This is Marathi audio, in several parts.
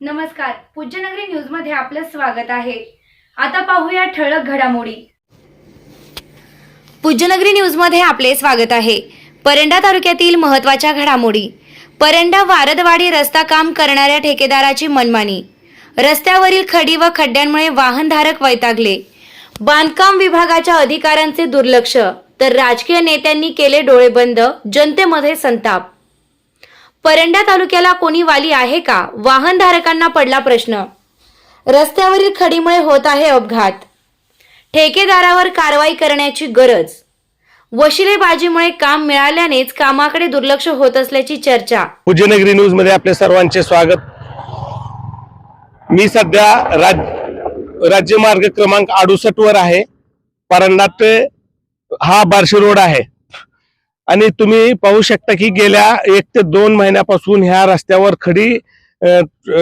नमस्कार पूज्यनगरी न्यूजमध्ये आपलं स्वागत आहे. आता पाहूया ठळक घडामोडी. पूज्यनगरी न्यूजमध्ये आपले स्वागत आहे. परंडा तालुक्यातील महत्त्वाच्या घडामोडी. परंडा वारदवाडी रस्ता काम करणाऱ्या ठेकेदाराची मनमानी. रस्त्यावरील खडी व खड्ड्यांमुळे वाहनधारक वैतागले. बांधकाम विभागाच्या अधिकाऱ्यांचे दुर्लक्ष तर राजकीय नेत्यांनी केले डोळे बंद जनतेमध्ये संताप. परंडा तालुक्याला कोणी वाली आहे का? वाहनधारकांना पडला प्रश्न. रस्त्यावरील खडीमुळे होत आहे अपघात. ठेकेदारावर कारवाई करण्याची गरज. वशिलेबाजीमुळे काम मिळाल्यानेच कामाकडे दुर्लक्ष होत असल्याची चर्चा. पूज्यनगरी न्यूजमध्ये आपले सर्वांचे स्वागत. मी सध्या राज राज्य मार्ग क्रमांक अडुसष्ट वर आहे. ते हा बार्शी रोड आहे. आणि तुम्ही पाहू शकता की गेल्या एक ते दोन महिन्यापासून ह्या रस्त्यावर खडी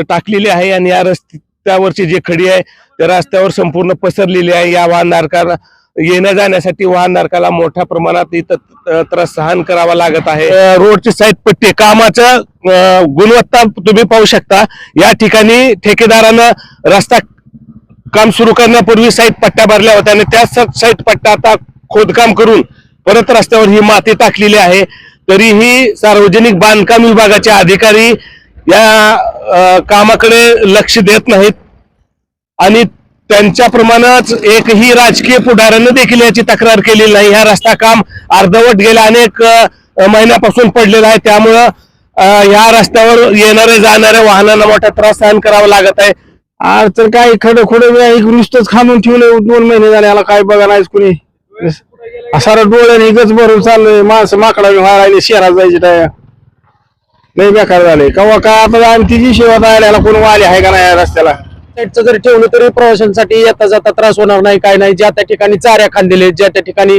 टाकलेली आहे आणि या रस्त्यावरची जी खडी आहे त्या रस्त्यावर संपूर्ण पसरलेली आहे. या वाहनधारकाला येण्या जाण्यासाठी वाहनधारकाला मोठ्या प्रमाणात इथं त्रास सहन करावा लागत आहे. रोडची साईड पट्टी कामाचं गुणवत्ता तुम्ही पाहू शकता. या ठिकाणी ठेकेदारानं रस्ता काम सुरू करण्यापूर्वी साईड पट्ट्या भरल्या होत्या आणि त्या साईड पट्ट्या आता खोदकाम करून परत रस्त्यावर ही माती टाकलेली आहे. तरीही सार्वजनिक बांधकाम विभागाचे अधिकारी या कामाकडे लक्ष देत नाहीत. आणि त्यांच्याप्रमाणेच एकही राजकीय पुढाऱ्यानं देखील याची तक्रार केलेली नाही. हा रस्ता काम अर्धवट गेल्या अनेक महिन्यापासून पडलेला आहे. त्यामुळं ह्या रस्त्यावर येणाऱ्या जाणाऱ्या वाहनांना मोठा त्रास सहन करावा लागत आहे. अडचण काय? खडं खोडं एक नुसतंच खाणून ठेवलं दोन महिने झाले. याला काय बघा नाहीच कुणी. सारं डोळ्याने गच भरून चाललंय. माणसं माकडा व्हायला शहरात जायचे टाय नाही बेकार झाले कवा काय आता आम्ही तिची सेवा द्यायला याला कोण वाली आहे का नाही रस्त्याला? साईडचं जर ठेवलं तरी प्रवाशांसाठी येता जाता त्रास होणार नाही काय नाही. ज्या त्या ठिकाणी चाऱ्या खांदलेले ज्या त्या ठिकाणी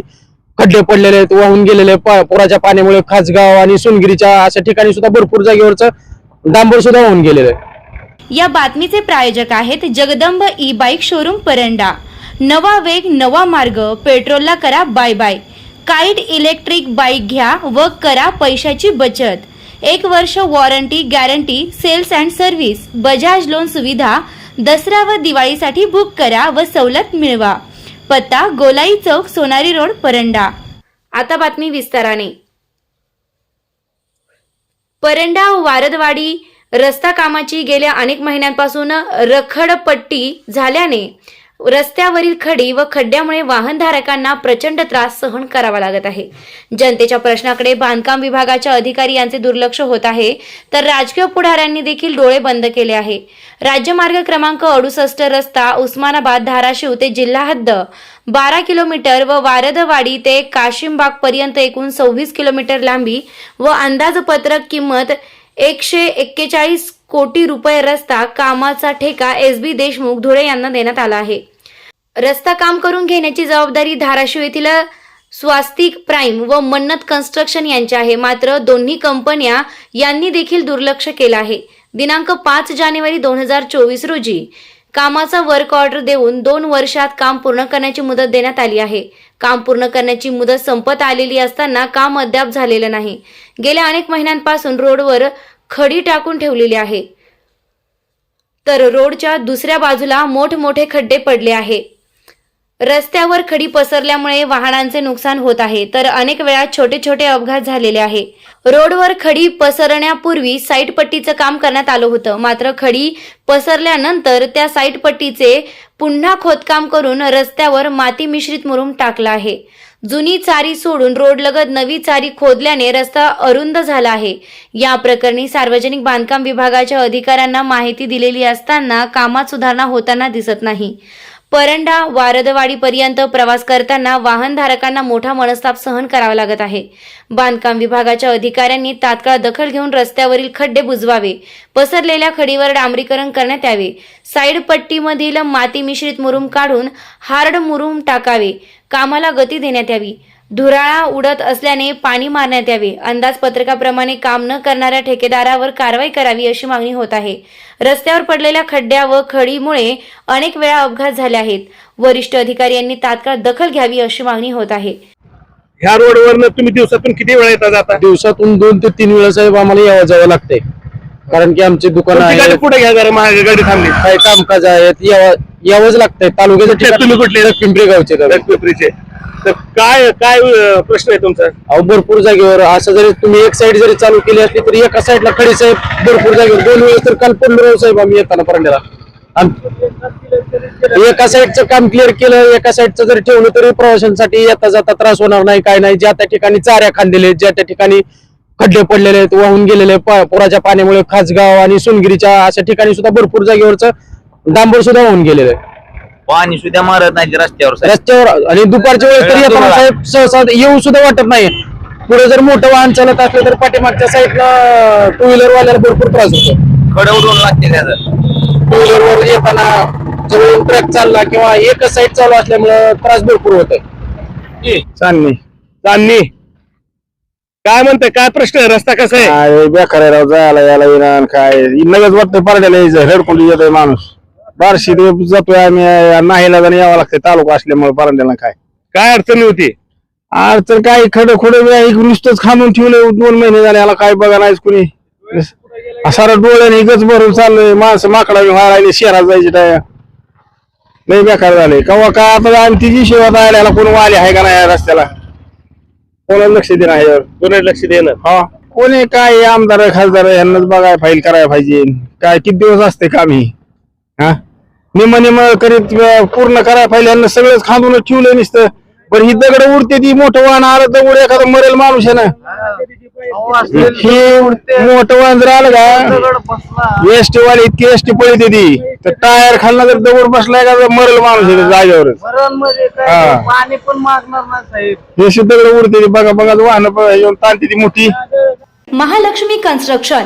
खड्डे पडलेले आहेत वाहून गेलेले पुराच्या पाण्यामुळे खासगाव आणि सोनगिरीच्या अशा ठिकाणी सुद्धा भरपूर जागेवरचं डांबर सुद्धा वाहून गेलेलं आहे या बातमीचे प्रायोजक आहेत Jagdamb E bike showroom Paranda. नवा वेग नवा मार्ग पेट्रोलला करा bye bye Kite electric bike घ्या व करा पैशाची बचत. एक वर्ष warranty guarantee sales and service Bajaj loan सुविधा दसरा व दिवाळीसाठी बुक करा व सवलत मिळवा. पत्ता गोलाई चौक सोनारी रोड परंडा. आता बातमी विस्ताराने. परंडा वारदवाडी रस्ता कामाची गेल्या अनेक महिन्यांपासून रखडपट्टी झाल्याने रस्त्यावरील खडी व खड्ड्यामुळे वाहनधारकांना प्रचंड त्रास सहन करावा लागत आहे. जनतेच्या प्रश्नाकडे बांधकाम विभागाच्या अधिकारी यांचे दुर्लक्ष होत आहे तर राजकीय पुढाऱ्यांनी देखील डोळे बंद केले आहे. राज्यमार्ग क्रमांक अडुसष्ट रस्ता उस्मानाबाद धाराशिव ते जिल्हा हद्द बारा किलोमीटर व वारदवाडी ते काशिमबाग पर्यंत एकूण सव्वीस किलोमीटर लांबी व अंदाजपत्रक किंमत एकशे एक्केचाळीस कोटी रुपये रस्ता कामाचा ठेका एस बी देशमुख धुळे यांना देण्यात आला आहे. रस्ता काम करून घेण्याची जबाबदारी धाराशिव येथील स्वास्तिक प्राईम व मन्नत कन्स्ट्रक्शन यांची आहे. मात्र दोन्ही कंपन्या यांनी देखील दुर्लक्ष केलं आहे. दिनांक पाच जानेवारी दोन हजार चोवीस रोजी कामाचा वर्क ऑर्डर देऊन दोन वर्षात काम पूर्ण करण्याची मुदत देण्यात आली आहे. काम पूर्ण करण्याची मुदत संपत आलेली असताना काम अद्याप झालेलं नाही. गेल्या अनेक महिन्यांपासून रोडवर खडी टाकून ठेवलेली आहे. तर रोडच्या दुसऱ्या बाजूला मोठमोठे खड्डे पडले आहे. रस्त्यावर खडी पसरल्यामुळे वाहनांचे नुकसान होत आहे. तर अनेक वेळा छोटे छोटे अपघात झालेले आहे. रोडवर खडी पसरण्यापूर्वी साईट पट्टीचं काम करण्यात आलं होतं. मात्र खडी पसरल्यानंतर त्या साईट पट्टीचे पुन्हा खोदकाम करून रस्त्यावर माती मिश्रित मुरुम टाकला आहे. जुनी चारी सोडून रोडलगत नवी चारी खोदल्याने रस्ता अरुंद झाला आहे. या प्रकरणी सार्वजनिक बांधकाम विभागाच्या अधिकाऱ्यांना माहिती दिलेली असताना कामात सुधारणा होताना दिसत नाही. परंडा वारदवाडीपर्यंत प्रवास करताना वाहनधारकांना मोठा मनस्ताप सहन करावा लागत आहे. बांधकाम विभागाच्या अधिकाऱ्यांनी तात्काळ दखल घेऊन रस्त्यावरील खड्डे बुजवावे पसरलेल्या खडीवर डांबरीकरण करण्यात यावे साईड पट्टीमधील माती मिश्रित मुरुम काढून हार्ड मुरुम टाकावे कामाला गती देण्यात यावी. धुराळा उडत असल्याने पाणी मारण्यात यावे. अंदाजपत्रकाप्रमाणे काम न करणाऱ्या ठेकेदारावर कारवाई करावी अशी मागणी होत आहे. रस्त्यावर पडलेल्या खड्ड्या व खडीमुळे अनेक वेळा अपघात झाले आहेत. वरिष्ठ अधिकारी यांनी तात्काळ दखल घ्यावी अशी मागणी होत आहे. ह्या रोडवरनं तुम्ही दिवसातून किती वेळा येता जाता? दिवसातून दोन ते तीन वेळा साहेब आम्हाला यावं जावं लागतंय. कारण की आमचे दुकान आहे कुठे घ्या गाडी थांबली. काही कामकाज आहेत? यावं यावंच लागतंय? तुम्ही कुठले? पिंपरी गावचे तर. काय काय अं, प्रश्न आहे तुमचा? अहो भरपूर जागेवर असं जरी तुम्ही एक साईड जरी चालू केली असली तरी एका साईडला खडे साहेब भरपूर जागेवर. दोन वेळेस तर काल पंधरा साहेब आम्ही येताना परंड्याला. आम- एका साईडचं काम क्लिअर केलं एका साईडचं जरी ठेवलं तरी प्रवाशांसाठी येता जाता त्रास होणार नाही काय नाही. ज्या त्या ठिकाणी चाऱ्या खांदेले ज्या त्या ठिकाणी खड्डे पडलेले आहेत वाहून गेलेले पुराच्या पाण्यामुळे खासगाव आणि सोनगिरीच्या अशा ठिकाणी सुद्धा भरपूर जागेवरच डांबर सुद्धा वाहून गेलेलं आहे पाणी सुद्धा मारत नाही रस्त्यावर साहेब. रस्त्यावर आणि दुपारच्या वेळेस तरी येताना साहेब सहसा येऊ सुद्धा वाटत नाही. पुढे जर मोठं वाहन चालत असलं तर पाठीमागच्या साईडला टू व्हीलर वाल्याला भरपूर त्रास होतो. खडं उडवून लागते त्याचं. टू व्हीलर वर येताना जवळून ट्रक चालला किंवा एकच साईड चालू असल्यामुळं त्रास भरपूर होतोय. चांदणी. चांदणी. काय म्हणते काय प्रश्न आहे? रस्ता कसा आहे? बेकार आहे राव जायला यायला येणार काय? लगेच वाटतं परड्याला यायचं हेडकुंड येतोय माणूस. बारशी जातोय आम्ही नाहीला जाणं यावं लागतंय. तालुका असल्यामुळे परड्याला काय? काय अडचणी होती? अडचण काय? खडं खुडं बी आहे, नुसतंच खांदून ठेवलंय. दोन महिने झाले याला काय बघा नाहीच कुणी. सारा डोळ्याने गच भरून चाललंय. माणसं माकडा व्हायला लागले. शहरात जायचे टाय. लय बेकार झाले कवा काय? आता आणि तिची सेवा द्यायला याला कोण वाले आहे का नाही या रस्त्याला? कोणाला लक्ष देणार यावर? कोणी लक्ष देणं? हा. कोणी काय? आमदार खासदार यांनाच बघाय फाईल करायला पाहिजे. काय? किती दिवस असते काम? ही हा? निम निम करीत पूर्ण करायला पाहिजे यांना सगळंच खांदून ठेवलं नुसतं. पण ही दगड उडते ती मोठं वाहन आलं दगड एखादं मरेल माणूस आहे ना. हे मोठं वाहन जर आलं का एसटी वाली इतकी एसटी पळते ती. तर टायर खालना जर दगड बसलाय का मरेल माणूस आहे त्या जागेवरच. हा. पाणी पण मागणार नाही साहेब. हे अशी दगड उडते ती. बघा बघा वाहन ताणते ती मोठी. महालक्ष्मी कन्स्ट्रक्शन.